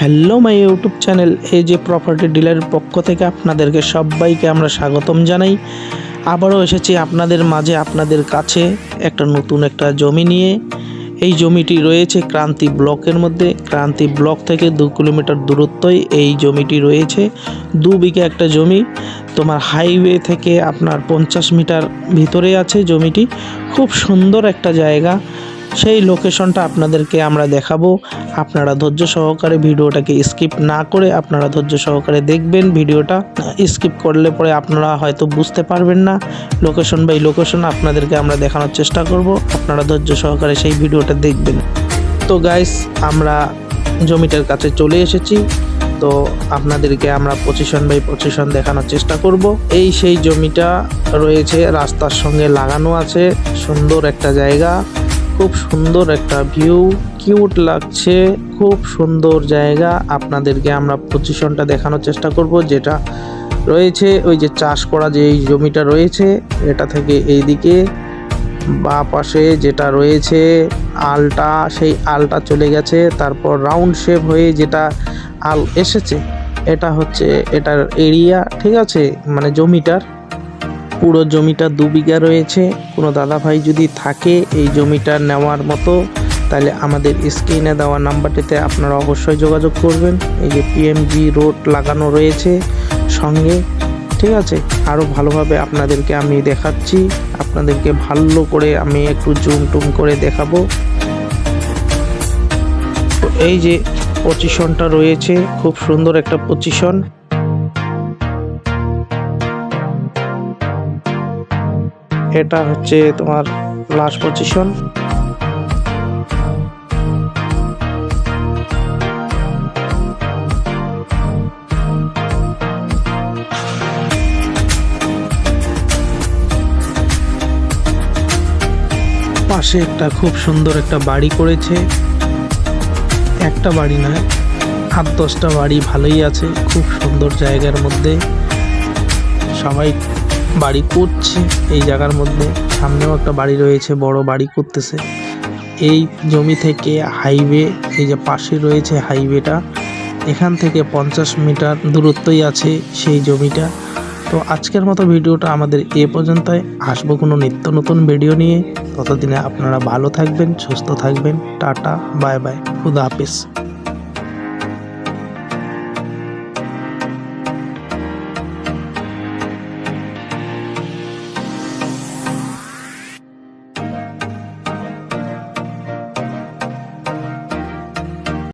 Hello my YouTube channel এই যে property ডিলারের পক্ষ থেকে আপনাদেরকে সবাইকে আমরা স্বাগতম জানাই। আবারও এসেছি আপনাদের মাঝে, আপনাদের কাছে একটা নতুন একটা জমি নিয়ে। এই জমিটি রয়েছে ক্রান্তি ব্লকের মধ্যে। ক্রান্তি ব্লক থেকে দু কিলোমিটার দূরত্বই এই জমিটি রয়েছে। দু বিঘে একটা জমি। তোমার হাইওয়ে থেকে আপনার পঞ্চাশ মিটার ভিতরে আছে জমিটি। খুব সুন্দর একটা জায়গা। সেই লোকেশনটা আপনাদেরকে আমরা দেখাবো। আপনারা ধৈর্য সহকারে ভিডিওটাকে স্কিপ না করে আপনারা ধৈর্য সহকারে দেখবেন ভিডিওটা। স্কিপ করলে পরে আপনারা হয়তো বুঝতে পারবেন না লোকেশন বাই লোকেশন আপনাদেরকে আমরা দেখানোর চেষ্টা করব। আপনারা ধৈর্য সহকারে সেই ভিডিওটা দেখবেন। তো গাইস আমরা জমিটার কাছে চলে এসেছি। তো আপনাদেরকে আমরা পজিশন বাই পজিশন দেখানোর চেষ্টা করব। এই সেই জমিটা রয়েছে, রাস্তার সঙ্গে লাগানো আছে। সুন্দর একটা জায়গা। খুব সুন্দর একটা ভিউ কিউট লাগছে, খুব সুন্দর জায়গা। আপনাদেরকে আমরা পজিশনটা দেখানোর চেষ্টা করব, যেটা রয়েছে, ওই যে চাষ করা যে এই জমিটা রয়েছে, এটা থেকে এইদিকে বা পাশে যেটা রয়েছে, আলটা, সেই আলটা চলে গেছে, তারপর রাউন্ড শেপ হয়ে যেটা আল এসেছে, এটা হচ্ছে এটার এরিয়া ঠিক আছে? মানে জমিটার। পুরো জমিটা দু বিঘা রয়েছে। কোনো দাদা ভাই যদি থাকে এই জমিটা নেওয়ার মতো, তাহলে আমাদের স্ক্রিনে দেওয়া নাম্বারটিতে আপনারা অবশ্যই যোগাযোগ করবেন। এই যে পিএমজি রোড লাগানো রয়েছে সঙ্গে, ঠিক আছে? আরও ভালোভাবে আপনাদেরকে আমি দেখাচ্ছি। আপনাদেরকে ভালো করে আমি একটু জুম টুম করে দেখাবো। তো এই যে পজিশনটা রয়েছে, খুব সুন্দর একটা পজিশন এটা হচ্ছে তোমার লাস্ট পজিশন পাশে একটা খুব সুন্দর একটা বাড়ি করেছে। একটা বাড়ি নয়, আট দশটা বাড়ি ভালোই আছে, খুব সুন্দর জায়গার মধ্যে। সবাই বাড়ি করছে। এই জায়গার মধ্যে সামনেও একটা বাড়ি রয়েছে, বড় বাড়ি করতেছে। এই জমি থেকে হাইওয়ে, এই যে পাশে রয়েছে হাইওয়েটা, এখান থেকে পঞ্চাশ মিটার দূরত্বই আছে সেই জমিটা। তো আজকের মতো ভিডিওটা আমাদের এ পর্যন্তই। আসব কোনো নিত্য নতুন ভিডিও নিয়ে। ততদিনে আপনারা ভালো থাকবেন, সুস্থ থাকবেন। Tata, bye bye. খুদা হাফিজ।